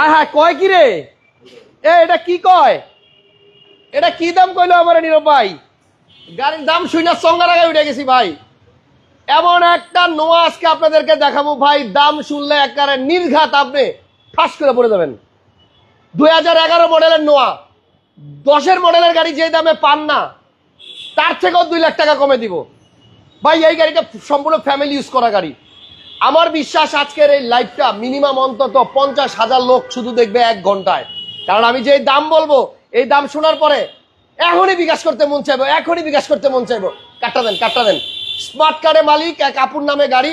আয় হ্যাঁ কয় কি রে? এ, এটা কি কয়? এটা কি দাম কইলো আমার নীরব ভাই? গাড়ির দাম শুই না সঙ্গার আগে উঠে গেছি ভাই। এমন একটা নোয়া আজকে আপনাদেরকে দেখাবো ভাই, দাম শুনলে একেবারে নির্ঘাত আপনি ফাঁস করে পড়ে যাবেন। দুই হাজার এগারো মডেলের নোয়া, দশের মডেলের গাড়ি যে দামে পান না, তার থেকেও দুই লাখ টাকা কমে দিব। ভাই, এই গাড়িটা সম্পূর্ণ ফ্যামিলি ইউজ করা গাড়ি। আমার বিশ্বাস আজকের এই লাইভটা মিনিমাম অন্তত পঞ্চাশ হাজার লোক শুধু দেখবে এক ঘন্টায়। কারণ আমি যে দাম বলব, এই দাম শোনার পরে এখনই বিকাশ করতে মন চাইব, এখনই বিকাশ করতে মন চাইব। কাটটা দেন কাটটা দেন। স্মার্ট কার্ডে মালিক, এক আপুর নামে গাড়ি,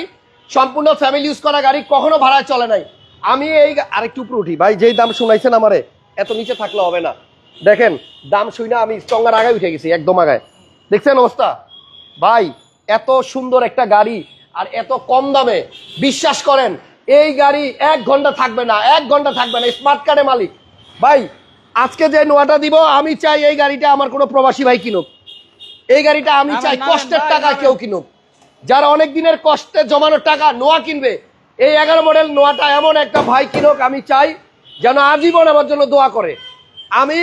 সম্পূর্ণ ফ্যামিলি ইউজ করা গাড়ি কখনো ভাড়ায় চলে নাই। আমি এই আরেকটু উপরে উঠি। ভাই, যেই দাম শুনাইছেন আমারে, এত নিচে থাকলে হবে না। দেখেন, দাম শুই না, আমি চঙ্গার আগায় উঠে গেছি, একদম আগায়। দেখছেন অবস্থা? ভাই, এত সুন্দর একটা গাড়ি আর এত কম দামে বিশ্বাস করেন এই গাড়ি এক ঘণ্টা থাকবে না এক ঘণ্টা থাকবে না স্মার্ট কার্ডে মালিক। ভাই আজকে যে নোয়াটা দিব আমি চাই এই গাড়িটা আমার কোনো প্রবাসী ভাই কিনুক। এই গাড়িটা আমি চাই কষ্টের টাকা কেউ কিনুক। যারা অনেক দিনের কষ্টে জমানো টাকা নোয়া কিনবে এই এগারো মডেল নোয়াটা এমন একটা ভাই কিনুক আমি চাই যেন আজীবন আমার জন্য দোয়া করে। আমি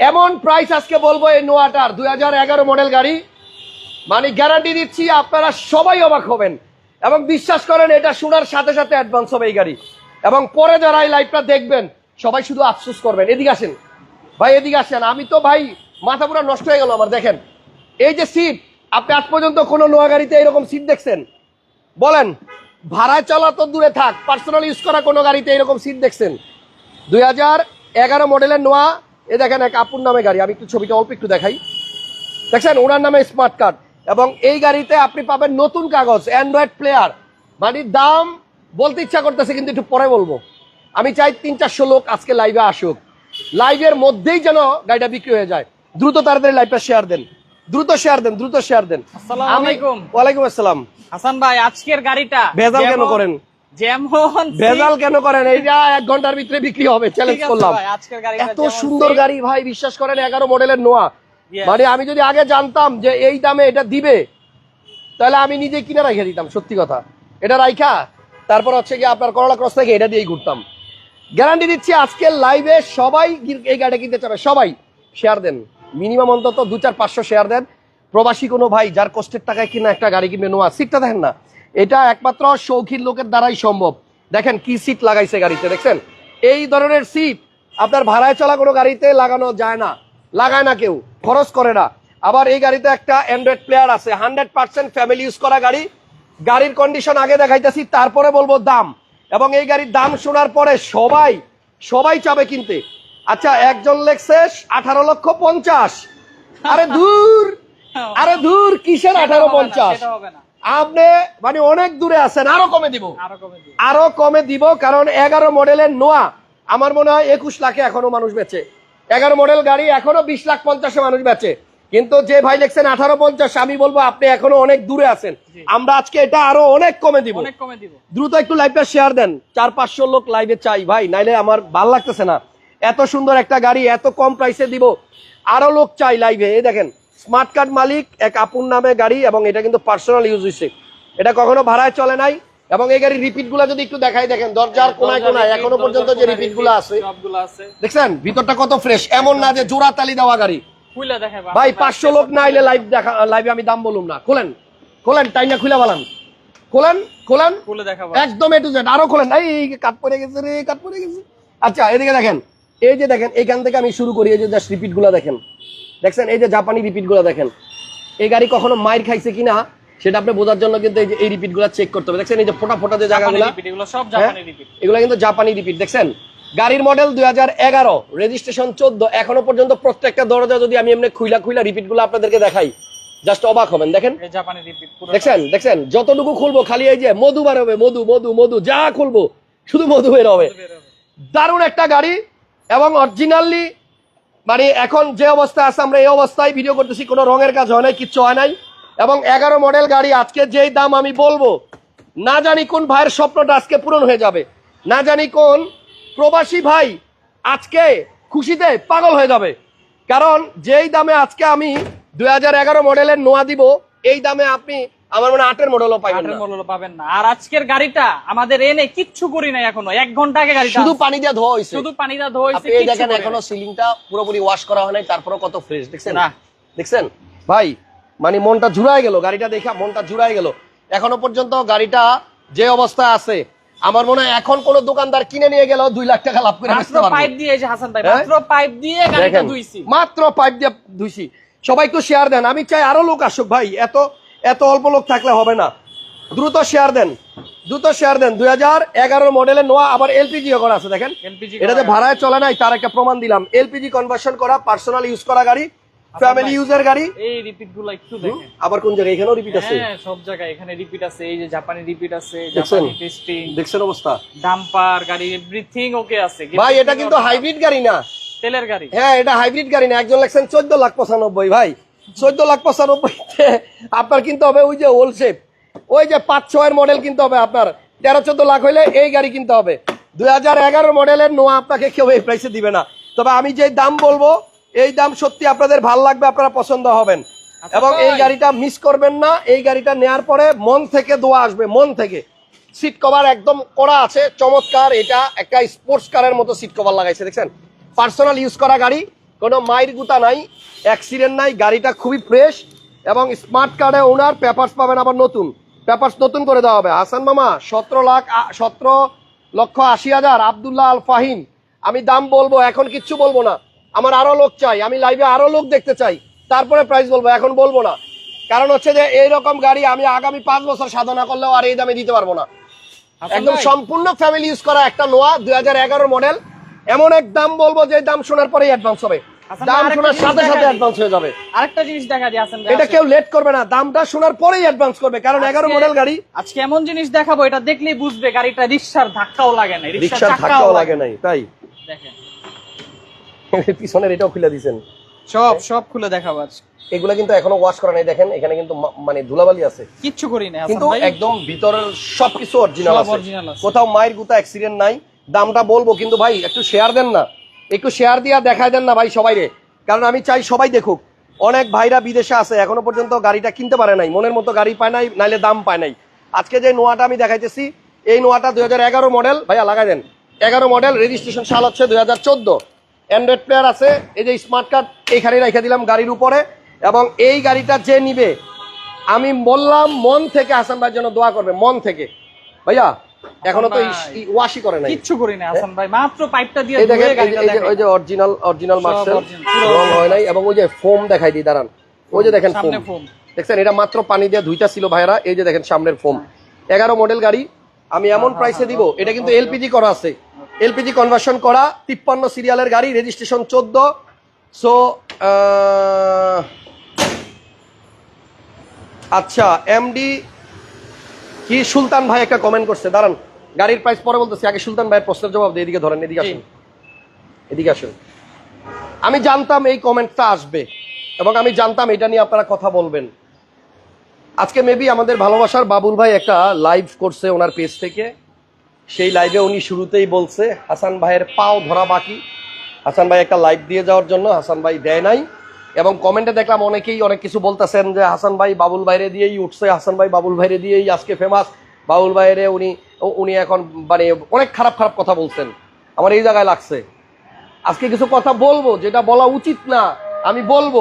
এমন প্রাইস আজকে বলব এই নোয়াটার দুই হাজার এগারো মডেল গাড়ি। মানে গ্যারান্টি দিচ্ছি আপনারা সবাই অবাক হবেন। এবং বিশ্বাস করেন, এটা শোনার সাথে সাথে অ্যাডভান্স হবে এই গাড়ি। এবং পরে যারা এই লাইভটা দেখবেন, সবাই শুধু আফসোস করবেন। এদিকে আসেন। ভাই, এদিকে আসেন। আমি তো ভাই, মাথা পুরো নষ্ট হয়ে গেল আমার, দেখেন। এই যে সিট আপনি আজ পর্যন্ত কোনো নোয়া গাড়িতে এরকম সিট দেখছেন? বলেন ভাড়ায় চলা তো দূরে থাক পার্সোনাল ইউজ করা কোনো গাড়িতে এরকম সিট দেখছেন? দুই হাজার এগারো মডেলের নোয়া, এ দেখেন এক আপুর নামে গাড়ি। আমি একটু ছবিটা অল্প একটু দেখাই। দেখছেন? ওনার নামে স্মার্ট কার্ড এবং এই গাড়িতে আপনি পাবেন নতুন কাগজ অ্যান্ড্রয়েড প্লেয়ার মানে দাম বলতে ইচ্ছা করতেছে কিন্তু একটু পরে বলব। আমি চাই তিন চারশো লোক আজকে লাইভে আসুক। লাইভের মধ্যেই যেন গাড়িটা বিক্রি হয়ে যায়। দ্রুত তাড়াতাড়ি লাইভটা শেয়ার দেন। দ্রুত শেয়ার দেন দ্রুত শেয়ার দেন। ওয়ালাইকুম আসসালাম। হাসান ভাই আজকের গাড়িটা ভেজাল কেন করেন? যেমন ভেজাল কেন করেন? এইটা এক ঘণ্টার ভিতরে বিক্রি হবে চ্যালেঞ্জ করলাম। এত সুন্দর গাড়ি ভাই বিশ্বাস করেন এগারো মডেলের নোয়া. মানে আমি যদি আগে জানতাম যে এই দামে এটা দিবে, তাহলে আমি নিজে কিনে রাখে দিতাম, সত্যি কথা। এটা রাইখা, তারপর হচ্ছে কি আপনার করলা ক্রস থেকে এটা দিয়েই ঘুরতাম। গ্যারান্টি দিচ্ছি আজকের লাইভে সবাই এই গাড়িটা কিনতে চাবে, সবাই। শেয়ার দেন। মিনিমাম অন্তত দু চার পাঁচশো শেয়ার দেন। প্রবাসী কোনো ভাই যার কষ্টের টাকায় কিনা একটা গাড়ি কিনবে নোয়া সিটটা দেখেন না। এটা একমাত্র শৌখিন লোকের দ্বারাই সম্ভব। দেখেন কি সিট লাগাইছে গাড়িতে, দেখছেন? এই ধরনের সিট আপনার ভাড়ায় চলা কোনো গাড়িতে লাগানো যায় না। লাগায় না কেউ খরচ করে না। আবার এই গাড়িতে একটা অ্যান্ড্রয়েড প্লেয়ার আছে হান্ড্রেড পার্সেন্ট ফ্যামিলি ইউজ করা গাড়ি। গাড়ির কন্ডিশন আগে দেখাইতেছি তারপরে বলব দাম। এবং এই গাড়ির দাম শোনার পরে সবাই সবাই চাবে কিনতে। আচ্ছা একজন লেখছে আঠারো লক্ষ পঞ্চাশ। আরে দূর! আরে দূর কিসের আঠারো পঞ্চাশ। আপনি মানে অনেক দূরে আছেন আরও কমে দিব। আরও কমে আরও কমে দিব কারণ এগারো মডেলের নোয়া আমার মনে হয় একুশ লাখে এখনও মানুষ বেচে। এগারো মডেল গাড়ি এখনও বিশ লাখ পঞ্চাশে মানুষ বেচে। কিন্তু যে ভাই দেখছেন আঠারো পঞ্চাশ আমি বলব আপনি এখনও অনেক দূরে আছেন। আমরা আজকে এটা আরও অনেক কমে দিব। দ্রুত একটু লাইভটা শেয়ার দেন। চার পাঁচশো লোক লাইভে চাই। ভাই নাইলে আমার ভালো লাগতেছে না। এত সুন্দর একটা গাড়ি এত কম প্রাইসে দিব। আরও লোক চাই লাইভে এই দেখেন স্মার্ট কার্ড মালিক এক আপুর নামে গাড়ি এবং এটা কিন্তু পার্সোনাল ইউজ হয়েছে এটা কখনো ভাড়ায় চলে নাই। এবং এই গাড়ির রিপিটগুলা যদি একটু দেখাই দেখেন দরজার কোনায় কোনায় এখনও পর্যন্ত যে রিপিটগুলা আছে দেখছেন? ভিতরটা কত ফ্রেশ এমন না যে জোড়া তালি দেওয়া গাড়ি। ভাই পাঁচশো লোক না আইলে লাইভ দেখা লাইভে আমি দাম বলুম না। খোলেন খোলেন টাইনা খুলে বলান। খোলেন খোলেন। খুলে দেখাবো একদম এ টু জেড আরও খোলেন। এই এই কাট পড়ে গেছে রে কাট পড়ে গেছে। আচ্ছা এদিকে দেখেন এই যে দেখেন এখান থেকে আমি শুরু করি এই যে জাস্ট রিপিটগুলা দেখেন। দেখছেন এই যে জাপানি রিপিটগুলা দেখেন। এই গাড়ি কখনো মাইর খাইছে কিনা? সেটা আপনি বোঝার জন্য কিন্তু এই রিপিটগুলা চেক করতে হবে। দেখছেন এই যে ফোটা ফোটা যে জায়গাগুলা এগুলো হ্যাঁ? এগুলো কিন্তু জাপানি রিপিট দেখছেন? গাড়ির মডেল দুই হাজার এগারো রেজিস্ট্রেশন চোদ্দ এখনও পর্যন্ত প্রত্যেকটা দরজা যদি আমি এমনি খুইলা খুইলা রিপিটগুলো আপনাদেরকে দেখাই জাস্ট অবাক হবেন দেখেন? দেখছেন? দেখছেন? যতটুকু খুলবো খালি এই যে মধু বার হবে মধু মধু মধু যা খুলবো শুধু মধু বের হবে। দারুণ একটা গাড়ি এবং অরিজিনালি মানে এখন যে অবস্থা আছে আমরা এই অবস্থায় ভিডিও করতেছি কোনো রঙের কাজ হয় নাই কিচ্ছু হয় নাই। এবং এগারো মডেল গাড়ি আজকে যেই দাম আমি বলব না জানি কোন ভাইয়ের স্বপ্নটা আজকে পূরণ হয়ে যাবে না জানি কোন প্রবাসী ভাই আজকে খুশিতে পাগল হয়ে যাবে। কারণ যেই দামে আজকে আমি দুই হাজার এগারো মডেলের নোয়া দিব এই দামে আপনি আমার মনে আটের মডেলও পাইবেন আটের মূল্য পাবেন না। আর আজকের গাড়িটা আমাদের এনে কিচ্ছু করি নাই এখনও। এক ঘণ্টা আগে গাড়িটা শুধু পানি দিয়ে ধোয়া হয়েছে শুধু পানিটা ধোইছে আপনি এই দেখেন এখনও সিলিংটা পুরোপুরি ওয়াশ করা হয় নাই তারপরে কত ফ্রেশ দেখছেন? না। দেখছেন? ভাই মানে মনটা জুড়াই গেল গাড়িটা দেখা মনটা জুড়াই গেল। এখনও পর্যন্ত গাড়িটা যে অবস্থায় আছে আমার মনে হয় এখন কোন দোকানদার কিনে নিয়ে গেল দুই লাখ টাকা লাভ করে মাত্র পাইপ দিয়ে হাসান ভাই হ্যাঁ? মাত্র পাইপ দিয়ে গাড়িটা ধুইছি। মাত্র পাইপ দিয়ে ধুইছি। সবাই একটু শেয়ার দেন আমি চাই আরও লোক আসুক ভাই এত এত অল্প লোক থাকলে হবে না। দ্রুত শেয়ার দেন দ্রুত শেয়ার দেন। দুই হাজার এগারো মডেলের নোয়া আবার এলপিজি করা আছে দেখেন। এলপিজি এটাতে ভাড়ায় চলে নাই তার একটা প্রমাণ দিলাম। এলপিজি কনভার্সন করা পার্সোনাল ইউজ করা গাড়ি। ফ্যামিলি। ইউজের গাড়ি? এই রিপিটগুলো একটু দেখেন। আবার কোন জায়গায়? এখানেও রিপিট আছে। হ্যাঁ সব জায়গায়। এখানে রিপিট আছে এই যে জাপানি রিপিট আছে জাপানি টেস্টিং দেখছেন অবস্থা? ডাম্পার গাড়ি এভরিথিং ওকে আছে। ভাই এটা কিন্তু হাইব্রিড গাড়ি না। তেলের গাড়ি। হ্যাঁ এটা হাইব্রিড গাড়ি না। একজন লেখছেন চোদ্দ লাখ পঁচানব্বই ভাই। চোদ্দ লাখ পঁচানব্বই আপনার কিনতে হবে ওই যে ওল শেপ ওই যে পাঁচ ছয়ের মডেল কিন্তু হবে আপনার। তেরো চোদ্দ লাখ হইলে এই গাড়ি কিনতে হবে। দুই হাজার এগারো মডেলের নোয়া আপনাকে কেউ এই প্রাইসে দিবে না। তবে আমি যে দাম বলব এই দাম সত্যি আপনাদের ভালো লাগবে আপনারা পছন্দ হবেন। আচ্ছা এবং এই গাড়িটা মিস করবেন না এই গাড়িটা নেয়ার পরে মন থেকে দোয়া আসবে মন থেকে। সিট কভার একদম করা আছে চমৎকার। এটা একটা স্পোর্টস কারের মতো সিট কভার লাগাইছে দেখছেন? পার্সোনাল ইউজ করা গাড়ি কোনো মাইর গুতা নাই অ্যাক্সিডেন্ট নাই গাড়িটা খুবই ফ্রেশ এবং স্মার্ট কার্ডে ওনার পেপারস পাবেন আবার নতুন। পেপারস নতুন করে দেওয়া হবে। হাসান মামা সতেরো লাখ সতেরো লক্ষ আশি হাজার আবদুল্লাহ আল ফাহিম আমি দাম বলব এখন কিচ্ছু বলব না। আমার আরও লোক চাই আমি লাইভে আরও লোক দেখতে চাই। তারপরে প্রাইস বলব এখন বলব না। কারণ হচ্ছে যে এইরকম গাড়ি আমি আগামী পাঁচ বছর সাধনা করলেও আর এই দামে দিতে পারব না। একদম সম্পূর্ণ ফ্যামিলি ইউজ করা একটা নোয়া দুই হাজার এগারো মডেল এমন এক দাম বলব যে দাম শোনার পরেই অ্যাডভান্স হবে। আচ্ছা, দাম শোনার সাথে সাথে অ্যাডভান্স হয়ে যাবে। আরেকটা জিনিস দেখা যায় এটা কেউ লেট করবে না দামটা শোনার পরেই অ্যাডভান্স করবে কারণ এগারো মডেল গাড়ি। আজকে এমন জিনিস দেখাবো এটা দেখলেই বুঝবে গাড়িটা রিক্সার ধাক্কাও লাগে না রিক্সার ধাক্কাও লাগে নাই তাই? দেখেন। পিছনের এটাও খুলে দিছেন। সব সব খুলে দেখাবো এগুলা কিন্তু এখনও ওয়াশ করা নাই দেখেন এখানে কিন্তু মানে ধুলাবালি আছে। কিচ্ছু করি না কিন্তু একদম ভিতরের সবকিছু অরিজিনাল আছে। কোথাও মায়ের গুতা অ্যাক্সিডেন্ট নাই। দামটা বলব কিন্তু ভাই একটু শেয়ার দেন না। একটু শেয়ার দিয়া দেখায় দেন না ভাই সবাই রে কারণ আমি চাই সবাই দেখুক। অনেক ভাইরা বিদেশে আছে এখনও পর্যন্ত গাড়িটা কিনতে পারে নাই। মনের মতো গাড়ি পায় নাই নাইলে দাম পায় নাই। আজকে যে নোয়াটা আমি দেখাইতেছি এই নোয়াটা দুই হাজার এগারো মডেল ভাইয়া লাগাই দেন। এগারো মডেল রেজিস্ট্রেশন সাল হচ্ছে দুই হাজার চোদ্দ। অ্যান্ড্রয়েড প্লেয়ার আছে। এই যে স্মার্ট কার্ড এইখানে রেখে দিলাম গাড়ির উপরে। এবং এই গাড়িটা যে নিবে আমি বললাম মন থেকে হাসান ভাইয়ের জন্য দোয়া করবে মন থেকে। ভাইয়া এখনও তো ওয়াশি করে নাই। কিচ্ছু করি না হাসান ভাই মাত্র পাইপটা দিয়ে ধুয়ে গাড়িটা এই যে- দেখেন। ওই যে অরিজিনাল অরিজিনাল মার্সেল রং হয় নাই এবং ওই যে ফোম দেখাই দিই দাঁড়ান। ওই যে দেখেন ফোম। দেখছেন এটা মাত্র পানি দিয়ে ধুইতা ছিল ভাইরা এই যে দেখেন সামনের ফোম এগারো মডেল গাড়ি আমি এমন প্রাইসে দিব এটা কিন্তু এলপিজি করা আছে। এলপিজি কনভার্সন করা তিপ্পান্ন সিরিয়ালের গাড়ি রেজিস্ট্রেশন চোদ্দ। সো আচ্ছা এমডি কি সুলতান ভাই একটা কমেন্ট করছে? দাঁড়ান গাড়ির প্রাইস পরে বলতেছি আগে সুলতান ভাইয়ের প্রশ্নের জবাব দিয়ে এদিকে ধরেন এদিকে আসুন। এদিকে আসুন। আমি জানতাম এই কমেন্টটা আসবে এবং আমি জানতাম এটা নিয়ে আপনারা কথা বলবেন। আজকে মেবি আমাদের ভালোবাসার বাবুল ভাই একটা লাইভ করছে ওনার পেজ থেকে। সেই লাইভে উনি শুরুতেই বলছে, হাসান ভাইয়ের পাও ধরা বাকি। হাসান ভাই একটা লাইভ দিয়ে যাওয়ার জন্য, হাসান ভাই দেয় নাই। এবং কমেন্টে দেখলাম অনেকেই অনেক কিছু বলতেছেন যে, হাসান ভাই বাবুল ভাইরে দিয়েই উঠছে, হাসান ভাই বাবুল ভাইরে দিয়েই আজকে ফেমাস বাবুল ভাইরে উনি উনি এখন মানে অনেক খারাপ খারাপ কথা বলছেন। আমার এই জায়গায় লাগছে। আজকে কিছু কথা বলব, যেটা বলা উচিত না, আমি বলব।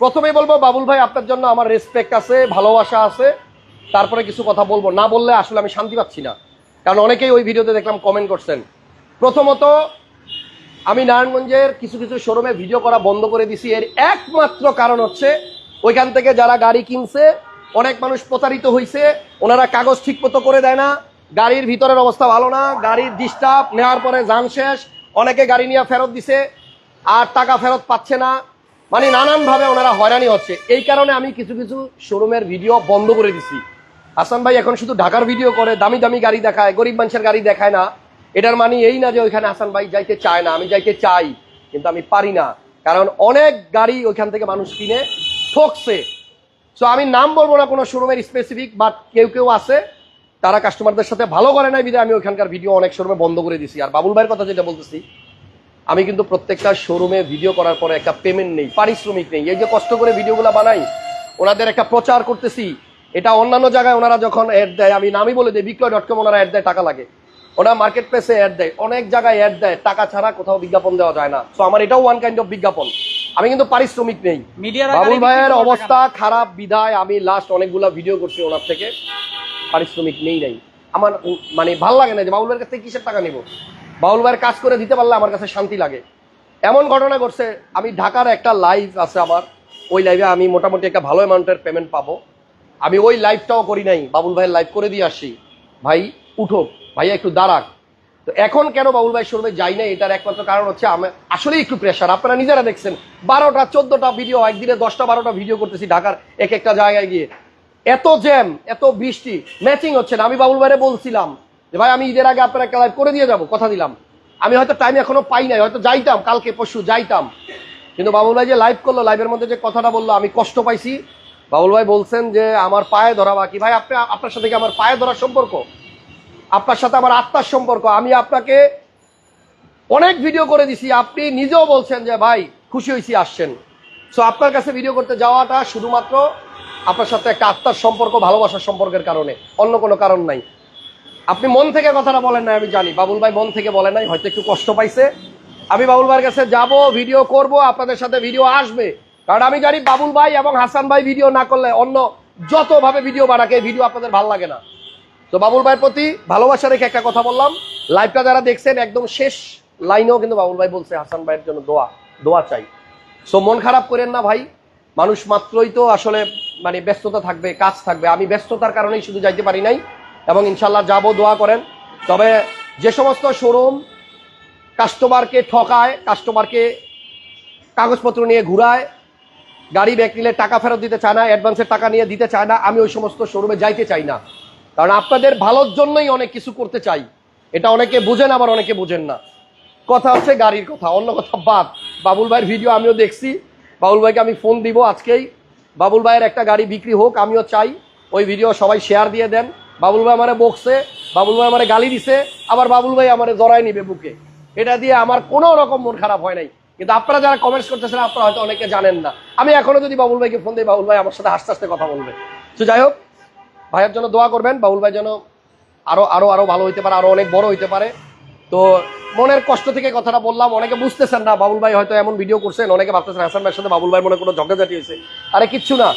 প্রথমেই বলব, বাবুল ভাই, আপনার জন্য আমার রেসপেক্ট আছে, ভালোবাসা আছে। তারপরে কিছু কথা বলব। না বললে আসলে আমি শান্তি পাচ্ছি না। কারণ অনেকেই ওই ভিডিওতে দেখলাম কমেন্ট করছেন। প্রথমত, আমি নারায়ণগঞ্জের কিছু কিছু শোরুমে ভিডিও করা বন্ধ করে দিছি। এর একমাত্র কারণ হচ্ছে, ওইখান থেকে যারা গাড়ি কিনছে, অনেক মানুষ প্রতারিত হয়েছে ওনারা কাগজ ঠিক মতো করে দেয় না, গাড়ির ভিতরের অবস্থা ভালো না, গাড়ির ডিস্টার্ব নেওয়ার পরে যান শেষ, অনেকে গাড়ি নিয়ে ফেরত দিছে, আর টাকা ফেরত পাচ্ছে না। মানে নানানভাবে ওনারা হয়রানি হচ্ছে। এই কারণে আমি কিছু কিছু শোরুমের ভিডিও বন্ধ করে দিছি। হাসান ভাই এখন শুধু ঢাকার ভিডিও করে, দামি দামি গাড়ি দেখায়, গরিব মানুষের গাড়ি দেখায় না। এটার মানে এই না যে ওইখানে হাসান ভাই যাইতে চায় না, আমি যাইতে চাই, কিন্তু আমি পারি না। কারণ অনেক গাড়ি ওইখান থেকে মানুষ কিনে, ঠকছে। সো আমি নাম বলব না কোনো শোরুমের স্পেসিফিক বাট কেউ কেউ আছে, তারা কাস্টমারদের সাথে ভালো করে নাই বিধায় আমি ওইখানকার ভিডিও অনেক শোরুমে বন্ধ করে দিছি। আর বাবুল ভাইয়ের কথা যেটা বলতেছি, আমি কিন্তু প্রত্যেকটা শোরুমে ভিডিও করার পরে একটা পেমেন্ট নেই, পারিশ্রমিক নেই। এই যে কষ্ট করে ভিডিওগুলো বানাই, ওনাদের একটা প্রচার করতেছি এটা অন্যান্য জায়গায় ওনারা যখন অ্যাড দেয় আমি নামই বলে দিই বিক্রয় ডট কম ওনারা অ্যাড দেয় টাকা লাগে। ওনারা মার্কেট প্লেসে অ্যাড দেয় অনেক জায়গায় অ্যাড দেয় টাকা ছাড়া কোথাও বিজ্ঞাপন দেওয়া যায় না। তো আমার এটাও ওয়ান কাইন্ড অফ বিজ্ঞাপন। আমি কিন্তু পারিশ্রমিক নেই। বাবুল ভাইয়ের অবস্থা খারাপ বিদায় আমি লাস্ট অনেকগুলা ভিডিও করছি ওনার থেকে। পারিশ্রমিক নেই নাই। আমার মানে ভালো লাগে না যে বাবুল ভাইয়ের কাছ থেকে কিসের টাকা নিব? বাবুল ভাইয়ের কাজ করে দিতে পারলে আমার কাছে শান্তি লাগে। এমন ঘটনা ঘটছে আমি ঢাকার একটা লাইভ আছে আমার। ওই লাইভে আমি মোটামুটি একটা ভালো অ্যামাউন্টের পেমেন্ট পাবো। আমি ওই লাইভটাও করি নাই। বাবুল ভাইয়ের লাইভ করে দিয়ে আসি। ভাই, উঠো। ভাইয়া, একটু দাঁড়াক। তো এখন কেন বাবুল ভাই শোরুমে যাই না এটার একমাত্র কারণ হচ্ছে আমি আসলে একটু প্রেশার আপনারা নিজেরা দেখছেন, বারোটা, চোদ্দটা ভিডিও একদিনে দশটা, বারোটা ভিডিও করতেছি ঢাকার এক একটা জায়গায় গিয়ে। এত জ্যাম এত বৃষ্টি ম্যাচিং হচ্ছে না। আমি বাবুল ভাইরে বলছিলাম যে, ভাই, আমি ঈদের আগে আপনার একটা লাইভ করে দিয়ে যাব। কথা দিলাম। আমি হয়তো টাইম এখনও পাই নাই। হয়তো যাইতাম, কালকে, পরশু যাইতাম। কিন্তু বাবুল ভাই যে লাইভ করল লাইভের মধ্যে যে কথাটা বলল, আমি কষ্ট পাইছি। বাবুল ভাই বলছেন যে আমার পায়ে ধরা বাকি। ভাই, আপনি, আপনার সাথে কি আমার পায়ে ধরার সম্পর্ক? আপনার সাথে আমার আত্মার সম্পর্ক। আমি আপনাকে অনেক ভিডিও করে দিছি। আপনি নিজেও বলছেন যে, ভাই, খুশি হয়েছি আসছেন। সো আপনার কাছে ভিডিও করতে যাওয়াটা শুধুমাত্র আপনার সাথে একটা আত্মার সম্পর্ক, ভালোবাসার সম্পর্কের কারণে। অন্য কোনো কারণ নাই। আপনি মন থেকে কথাটা বলেন নাই, আমি জানি। বাবুল ভাই মন থেকে বলেন নাই, হয়তো একটু কষ্ট পাইছে। আমি বাবুল ভাইয়ের কাছে যাব ভিডিও করব, আপনাদের সাথে ভিডিও আসবে। কারণ আমি জানি বাবুল ভাই এবং হাসান ভাই ভিডিও না করলে অন্য যতভাবে ভিডিও বানাকে, ভিডিও আপনাদের ভালো লাগে না। তো বাবুল ভাইয়ের প্রতি ভালোবাসা রেখে একটা কথা বললাম। লাইভটা যারা দেখছেন, একদম শেষ লাইনেও কিন্তু বাবুল ভাই বলছে, হাসান ভাইয়ের জন্য দোয়া দোয়া চাই। সো মন খারাপ করেন না ভাই। মানুষ মাত্রই তো আসলে মানে ব্যস্ততা থাকবে, কাজ থাকবে। আমি ব্যস্ততার কারণেই শুধু যাইতে পারি নাই এবং ইনশাল্লাহ যাব, দোয়া করেন। তবে যে সমস্ত শোরুম কাস্টমারকে ঠকায় কাস্টমারকে কাগজপত্র নিয়ে ঘুরায় গাড়ি ব্যাক নিলে টাকা ফেরত দিতে চায় না অ্যাডভান্সের টাকা নিয়ে দিতে চায় না, আমি ওই সমস্ত শোরুমে যাইতে চাই না। কারণ আপনাদের ভালোর জন্যই অনেক কিছু করতে চাই। এটা অনেকে বুঝেন, আবার অনেকে বুঝেন না। কথা হচ্ছে গাড়ির কথা, অন্য কথা বাদ। বাবুল ভাইয়ের ভিডিও আমিও দেখছি। বাবুল ভাইকে আমি ফোন দিব আজকেই। বাবুল ভাইয়ের একটা গাড়ি বিক্রি হোক, আমিও চাই। ওই ভিডিও সবাই শেয়ার দিয়ে দেন। বাবুল ভাই আমারে বকছে, বাবুল ভাই আমারে গালি দিছে, আবার বাবুল ভাই আমারে জড়াই নিবে বুকে। এটা দিয়ে আমার কোনো রকম মন খারাপ হয় নাই। কিন্তু আপনারা যারা কমেন্টস করতেছেন, আপনারা হয়তো অনেকে জানেন না। আমি এখনও যদি বাবুল ভাইকে ফোন দিই, বাবুল ভাই আমার সাথে হাসতে হাসতে কথা বলবে। তো যাই হোক, ভাইয়ের জন্য দোয়া করবেন। বাবুল ভাই যেন আরও আরও আরও ভালো হইতে পারে, আরও অনেক বড় হইতে পারে। তো মনের কষ্ট থেকে কথাটা বললাম। অনেকে বুঝতেছেন না, বাবুল ভাই হয়তো এমন ভিডিও করছেন। অনেকে ভাবতেছেন হাসান ভাইয়ের সাথে বাবুল ভাই মনে কোনো ঝগড়াঝাটি হয়েছে। আরে কিচ্ছু না,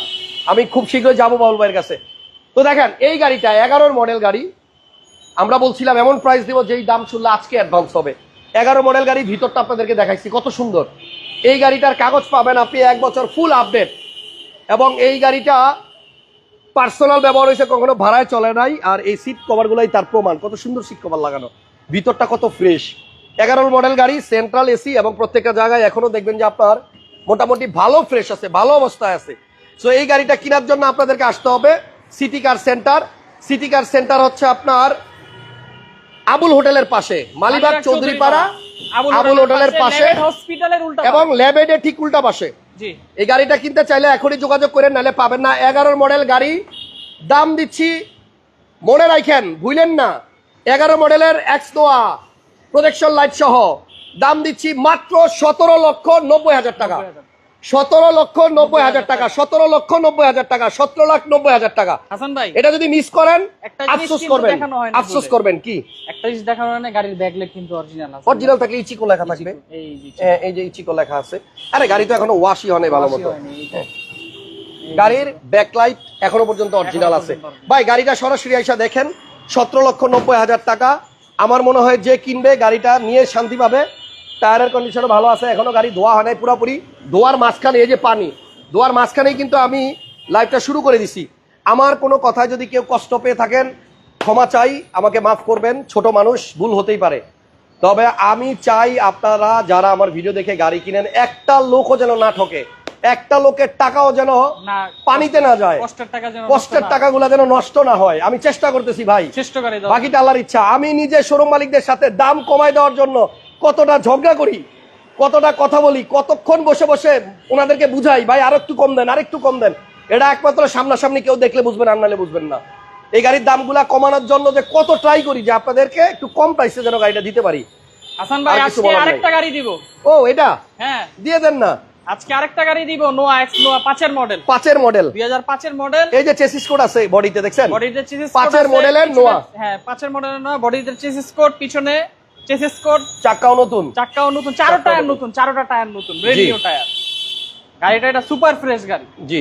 আমি খুব শীঘ্রই যাব বাবুল ভাইয়ের কাছে। তো দেখেন, এই গাড়িটা এগারোর মডেল গাড়ি। আমরা বলছিলাম এমন প্রাইস দিব যেই দাম শুনলে আজকে অ্যাডভান্স হবে। এগারো মডেল গাড়ি ভিতরটা আপনাদেরকে দেখাইছি, কত সুন্দর। এই গাড়িটার কাগজ পাবেন আপনি এক বছর ফুল আপডেট এবং এই গাড়িটা পার্সোনাল ব্যবহার হয়েছে, কখনো ভাড়ায় চলে নাই, আর এই সিট কভারগুলাই তার প্রমাণ। কত সুন্দর সিট কভার লাগানো। ভিতরটা কত ফ্রেশ এগারো মডেল গাড়ি সেন্ট্রাল এসি এবং প্রত্যেকটা জায়গায় এখনও দেখবেন যে আপনার মোটামুটি ভালো ফ্রেশ আছে, ভালো অবস্থায় আছে। সো এই গাড়িটা কেনার জন্য আপনাদেরকে আসতে হবে city car center city car center হচ্ছে আপনার আবুল হোটেলের পাশে মালিবাগ চৌধুরীপাড়া আবুল হোটেলের পাশে হসপিটালের উল্টা এবং ল্যাবেডে ঠিক উল্টা পাশে। এই গাড়িটা কিনতে চাইলে এখনই যোগাযোগ করেন নাহলে পাবেন না। এগারোর মডেল গাড়ি দাম দিচ্ছি মনে রাখেন ভুলেন না। এগারো মডেলের এক্স নোয়া প্রোজেকশন লাইট সহ। দাম দিচ্ছি মাত্র সতেরো লক্ষ নব্বই হাজার টাকা। সতেরো লক্ষ নব্বই হাজার টাকা সতেরো লক্ষ নব্বই হাজার টাকা সতেরো লাখ নব্বই হাজার টাকা। হাসান ভাই এটা যদি মিস করেন আফসোস করবেন। হয় আফসোস কি? একটা জিনিস দেখানো হয় না গাড়ির ব্যাগলেট কিন্তু অরিজিনাল আছে। অরিজিনাল থাকলে ইচিকো লেখা থাকবে। এই যে এই যে ইচিকো লেখা আছে। আরে গাড়ি তো এখনও ওয়াশই হয় নাই ভালো মতো। হয়নি, এই যে। গাড়ির ব্যাকলাইট এখনও পর্যন্ত অরিজিনাল আছে। ভাই গাড়িটা সরাসরি আইসা দেখেন সতেরো লক্ষ নব্বই হাজার টাকা। আমার মনে হয় যে কিনবে গাড়িটা নিয়ে শান্তি পাবে। টায়ারের কন্ডিশনও ভালো আছে এখনও গাড়ি ধোয়া হয় নাই পুরোপুরি। ধোয়ার মাঝখানে এই যে পানি ধোয়ার মাঝখানেই কিন্তু আমি লাইভটা শুরু করে দিছি। আমার কোনো কথায় যদি কেউ কষ্ট পেয়ে থাকেন ক্ষমা চাই আমাকে মাফ করবেন ছোট মানুষ ভুল হতেই পারে। তবে আমি চাই আপনারা যারা আমার ভিডিও দেখে গাড়ি কিনেন একটা লোকও যেন না ঠকে একটা লোকের টাকাও যেন পানিতে না যায় কষ্টের টাকাগুলো যেন নষ্ট না হয়। আমি চেষ্টা করতেছি ভাই। চেষ্টা করে বাকিটা আল্লাহর ইচ্ছা। আমি নিজে শোরুম মালিকদের সাথে দাম কমায় দেওয়ার জন্য কতটা ঝগড়া করি কতটা কথা বলি কতক্ষণ বসে বসে ওনাদেরকে বুঝাই ভাই আর একটু কম দেন আর একটু কম দেন। এটা একমাত্র সামনাসামনি কেউ দেখলে বুঝবেন আর নাহলে বুঝবেন না। এই গাড়ির দামগুলা কমানোর জন্য যে কত ট্রাই করি যে আপনাদেরকে একটু কম প্রাইসে যেন গাড়িটা দিতে পারি। হাসান ভাই আজকে আরেকটা গাড়ি দিব। ও এটা? হ্যাঁ। দিয়ে দেন না। আজকে আরেকটা গাড়ি দিব নোয়া এক্স নোয়া পাঁচের মডেল পাঁচের মডেল দুই হাজার পাঁচের মডেল এই যে চেসিস কোড আছে বডিতে দেখছেন? বডিতে চেসিস পাঁচের মডেলের নোয়া। হ্যাঁ পাঁচের মডেলের নোয়া বডিতে চেসিস কোড পিছনে চেসিস কোড চাকাও নতুন। চারো টায়ার নতুন। চারোটা টায়ার নতুন রেডিও টায়ার। গাড়িটা এটা সুপার ফ্রেশ গাড়ি। জি।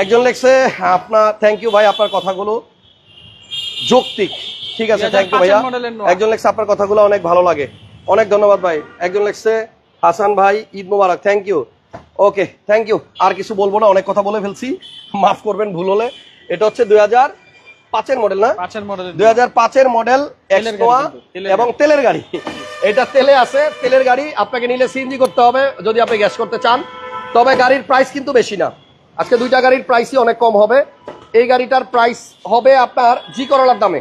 একজন লেখছে আপনার থ্যাংক ইউ ভাই আপনার কথাগুলো যৌক্তিক। ঠিক আছে থ্যাংক ইউ ভাইয়া। একজন লেখছে আপনার কথাগুলো অনেক ভালো লাগে। অনেক ধন্যবাদ ভাই। একজন লেখছে হাসান ভাই Eid Mubarak thank you okay thank you আর কিছু বলব না অনেক কথা বলে ফেলছি। মাফ করবেন ভুল হলে। এটা হচ্ছে দুই হাজার পাঁচের মডেল না? পাঁচের মডেলের দুই হাজার পাঁচের মডেল এবং তেলের গাড়ি। এটা তেলে আছে তেলের গাড়ি। আপনাকে নিলে সিএনজি করতে হবে যদি আপনি গ্যাস করতে চান। তবে গাড়ির প্রাইস কিন্তু বেশি না। আজকে দুইটা গাড়ির প্রাইসই অনেক কম হবে। এই গাড়িটার প্রাইস হবে আপনার জি করলার দামে।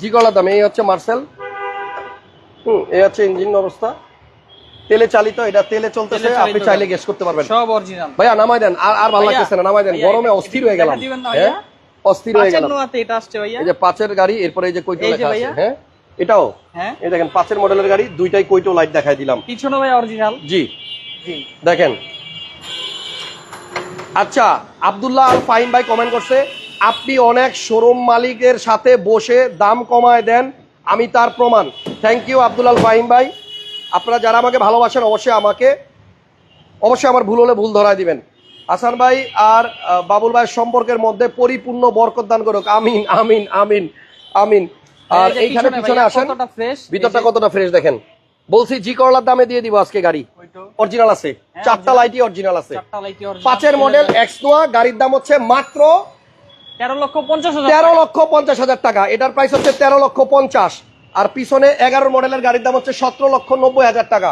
জি করলার দামে। এই হচ্ছে মার্সেল হুম এই হচ্ছে ইঞ্জিন অবস্থা। তেলে চালিত এটা তেলে চলতেছে আপনি চাইলে গ্যাস করতে পারবেন। সব অরিজিনাল ভাইয়া নামাই দেন। আর আর ভালো লাগতেছে না নামাই দেন। গরমে অস্থির হয়ে গেলাম। হ্যাঁ? অস্থির হয়ে পাঁচের এটা আসছে ভাইয়া। এই যে পাঁচের গাড়ি এরপরে এই যে যে লেখা আছে হ্যাঁ? এটাও? হ্যাঁ। এই দেখেন পাঁচের মডেলের গাড়ি দুইটাই কৈটো লাইট দেখাই দিলাম। পিছনে ভাই অরিজিনাল জি। জি। দেখেন। আচ্ছা আব্দুল্লাহ আল ফাহিম ভাই কমেন্ট করছে আপনি অনেক শোরুম মালিকের সাথে বসে দাম কমায় দেন আমি তার প্রমাণ। থ্যাংক ইউ আব্দুল আল ফাহিম ভাই। আপনারা যারা আমাকে ভালোবাসেন অবশ্যই আমাকে অবশ্যই আমার ভুল হলে ভুল ধরায় দিবেন। হাসান ভাই আর বাবুল ভাইয়ের সম্পর্কের মধ্যে পরিপূর্ণ বরকত দান করুক। আমিন আমিন আমিন আমিন। আর এই এইখানে পিছনে আসেন। ভিতরটা কতটা ফ্রেশ দেখেন? বলছি জি করলার দামে দিয়ে দিব আজকে গাড়ি। অরিজিনাল আছে। হ্যাঁ, চারটা original। লাইটই অরিজিনাল আছে। চারটা পাঁচের মডেল গাড়ি। এক্স নোয়া গাড়ির দাম হচ্ছে মাত্র তেরো লক্ষ পঞ্চাশ তেরো লক্ষ পঞ্চাশ হাজার টাকা। এটার প্রাইস হচ্ছে তেরো লক্ষ পঞ্চাশ। আর পিছনে এগারো মডেলের গাড়ির দাম হচ্ছে সতেরো লক্ষ নব্বই হাজার টাকা।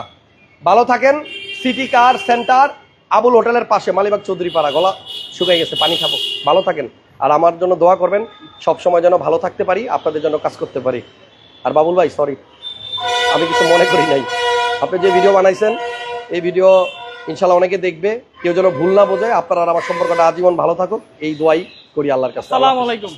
ভালো থাকেন। সিটি কার সেন্টার আবুল হোটেলের পাশে মালিবাগ চৌধুরী পাড়া গলা শুকাই গেছে পানি খাব। ভালো থাকেন। আর আমার জন্য দোয়া করবেন সব সময় যেন ভালো থাকতে পারি আপনাদের জন্য কাজ করতে পারি। আর বাবুল ভাই সরি আমি কিছু মনে করি নাই। আপনি যে ভিডিও বানাইছেন এই ভিডিও ইনশাল্লাহ অনেকে দেখবে। কেউ যেন ভুল না বোঝে আপনার আর আমার সম্পর্কটা আজীবন ভালো থাকুক। এই দোয়াই করি আল্লাহর কাছে। আসসালামু আলাইকুম।